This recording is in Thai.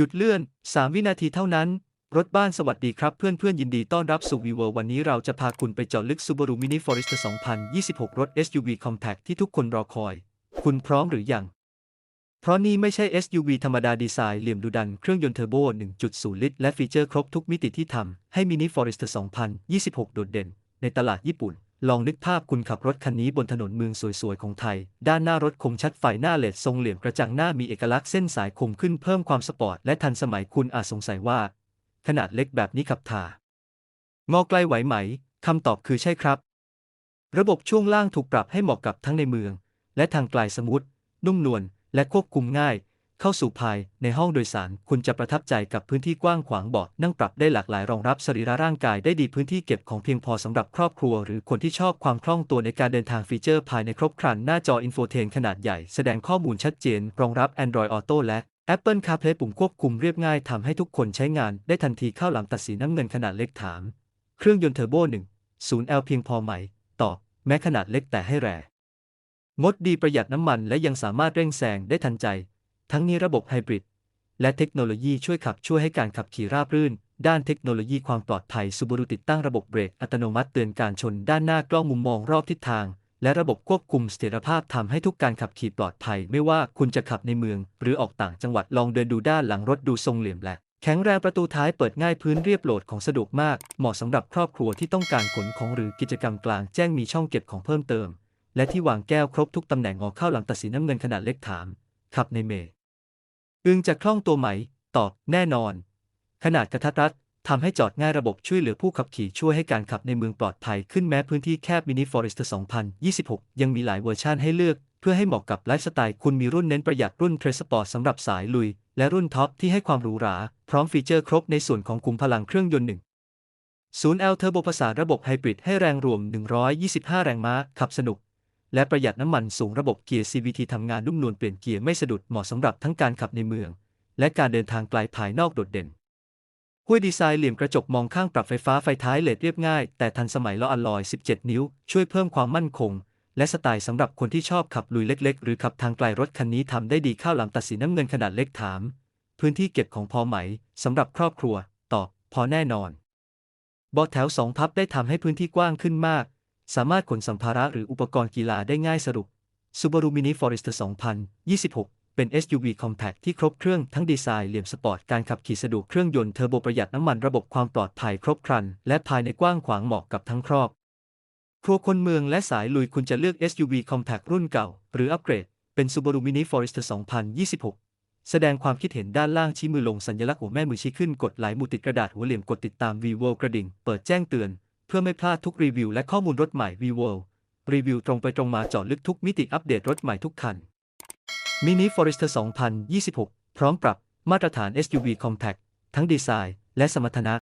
หยุดเลื่อน 3 วินาทีเท่านั้น รถบ้านสวัสดีครับเพื่อนเพื่อนยินดีต้อนรับสู่ v ีเวอร์วันนี้เราจะพาคุณไปเจาะลึก Subaru Mini Forester 2026 รถ SUV Compact ที่ทุกคนรอคอย คุณพร้อมหรือยัง เพราะนี่ไม่ใช่ SUV ธรรมดาดีไซน์เหลี่ยมดุดันเครื่องยนต์เทอร์โบ 1.0 ลิตร และฟีเจอร์ครบทุกมิติที่ทำให้ Mini Forester 2026 โดดเด่น ในตลาดญี่ปุ่น ลองนึกภาพคุณขับรถคันนี้บนถนนเมืองสวยๆ ของไทย ด้านหน้ารถคมชัดไฟหน้าเลดทรงเหลี่ยมกระจังหน้ามีเอกลักษณ์เส้นสายคมขึ้นเพิ่มความสปอร์ตและทันสมัยคุณอาจสงสัยว่า ขนาดเล็กแบบนี้ขับถ่างอไกลไหวไหม คำตอบคือใช่ครับ ระบบช่วงล่างถูกปรับให้เหมาะกับทั้งในเมือง และทางไกลสมูทนุ่มนวลและควบคุมง่าย เข้าสู่ภายในห้องโดยสาร คุณจะประทับใจกับพื้นที่กว้างขวางเบาะนั่งปรับได้หลากหลายรองรับสรีระร่างกายได้ดีพื้นที่เก็บของเพียงพอสำหรับครอบครัว หรือคนที่ชอบความคล่องตัวในการเดินทางฟีเจอร์ภายในครบครัน หน้าจออินโฟเทนขนาดใหญ่ แสดงข้อมูลชัดเจน รองรับ Android Auto และ Apple CarPlay ปุ่มควบคุมเรียบง่ายทำให้ทุกคนใช้งานได้ทันทีเข้าหลามตัดสีน้ำเงินขนาดเล็กถาม เครื่องยนต์เทอร์โบ1 0L เพียงพอไหมตอบแม้ขนาดเล็กแต่ให้แรงงดดีประหยัดน้ำมันและยังสามารถเร่งแซงได้ทันใจ ทั้งนี้ระบบไฮบริดและเทคโนโลยีช่วยขับช่วยให้การขับขี่ราบรื่น ด้านเทคโนโลยีความปลอดภัยซูบ r รุติดตั้งระบบเบรกอัตโนมัติเตือนการชนด้านหน้ากล้องมุมมองรอบทิศทาง และระบบควบคุมเสถียรภาพทำให้ทุกการขับขี่ปลอดภัย ไม่ว่าคุณจะขับในเมือง หรือออกต่างจังหวัดลองเดินดูด้านหลังรถดูทรงเหลี่ยมแหละแข็งแรงประตูท้ายเปิดง่ายพื้นเรียบโหลดของสะดวกมาก เหมาะสำหรับครอบครัวที่ต้องการขนของหรือกิจกรรมกลางแจ้งมีช่องเก็บของเพิ่มเติม และที่วางแก้วครบทุกตำแหน่งงอเข้าหลังตัดสีน้ำเงินขนาดเล็กถามขับในเมย์ อึงจะคล่องตัวไหม ตอบแน่นอน ขนาดกระทัดรัดทำให้จอดง่ายระบบช่วยเหลือผู้ขับขี่ช่วยให้การขับในเมืองปลอดภัยขึ้นแม้พื้นที่แคบ Mini Forester 2026 ยังมีหลายเวอร์ชันให้เลือก เพื่อให้เหมาะกับไลฟ์สไตล์คุณมีรุ่นเน้นประหยัดรุ่นเทรสปอร์ตสำหรับสายลุย และรุ่นท็อปที่ให้ความหรูหรา พร้อมฟีเจอร์ครบในส่วนของคุมพลังเครื่องยนต์หนึ่ง 0L Turbo ผสานระบบไฮบริดให้แรงรวม 125 แรงม้า ขับสนุก และประหยัดน้ำมันสูงระบบเกียร์ CVT ทำงานนุ่มนวลเปลี่ยนเกียร์ไม่สะดุดเหมาะสำหรับทั้งการขับในเมือง และการเดินทางไกลภายนอกโดดเด่นห้วยดีไซน์เหลี่ยมกระจกมองข้างปรับไฟฟ้าไฟท้ายเลดเรียบง่าย แต่ทันสมัยล้ออลลอย 17 นิ้ว ช่วยเพิ่มความมั่นคง และสไตล์สำหรับคนที่ชอบขับลุยเล็ก ๆ หรือขับทางไกลรถคันนี้ทำได้ดีข้าวหลามตัดสีน้ำเงินขนาดเล็กถาม พื้นที่เก็บของพอไหมสำหรับครอบครัว ตอบพอแน่นอนบาะแถวสองพับได้ทำให้พื้นที่กว้างขึ้นมาก สามารถขนสัมภาระหรืออุปกรณ์กีฬาได้ง่ายสรุป Subaru Mini Forester 2026 เป็น SUV Compact ที่ครบเครื่องทั้งดีไซน์เหลี่ยมสปอร์ตการขับขี่สะดวกเครื่องยนต์เทอร์โบประหยัดน้ำมันระบบความปลอดภัยครบครัน และภายในกว้างขวางเหมาะกับทั้งครอบครัวคนเมืองและสายลุยคุณจะเลือก SUV Compact รุ่นเก่า หรืออัปเกรด เป็น Subaru Mini Forester 2026 แสดงความคิดเห็นด้านล่างชี้มือลงสัญลักษณ์หัวแม่มือชี้ขึ้นกดไลค์มุดติดกระดาษหัวเหลี่ยมกดติดตาม vivo กระดิ่ง เปิดแจ้งเตือน เพื่อไม่พลาดทุกรีวิวและข้อมูลรถใหม่ vivo รีวิวตรงไปตรงมาเจาะลึกทุกมิติอัปเดตรถใหม่ทุกคัน Mini Forester 2026 พร้อมปรับมาตรฐาน SUV Compact ทั้งดีไซน์และสมรรถนะ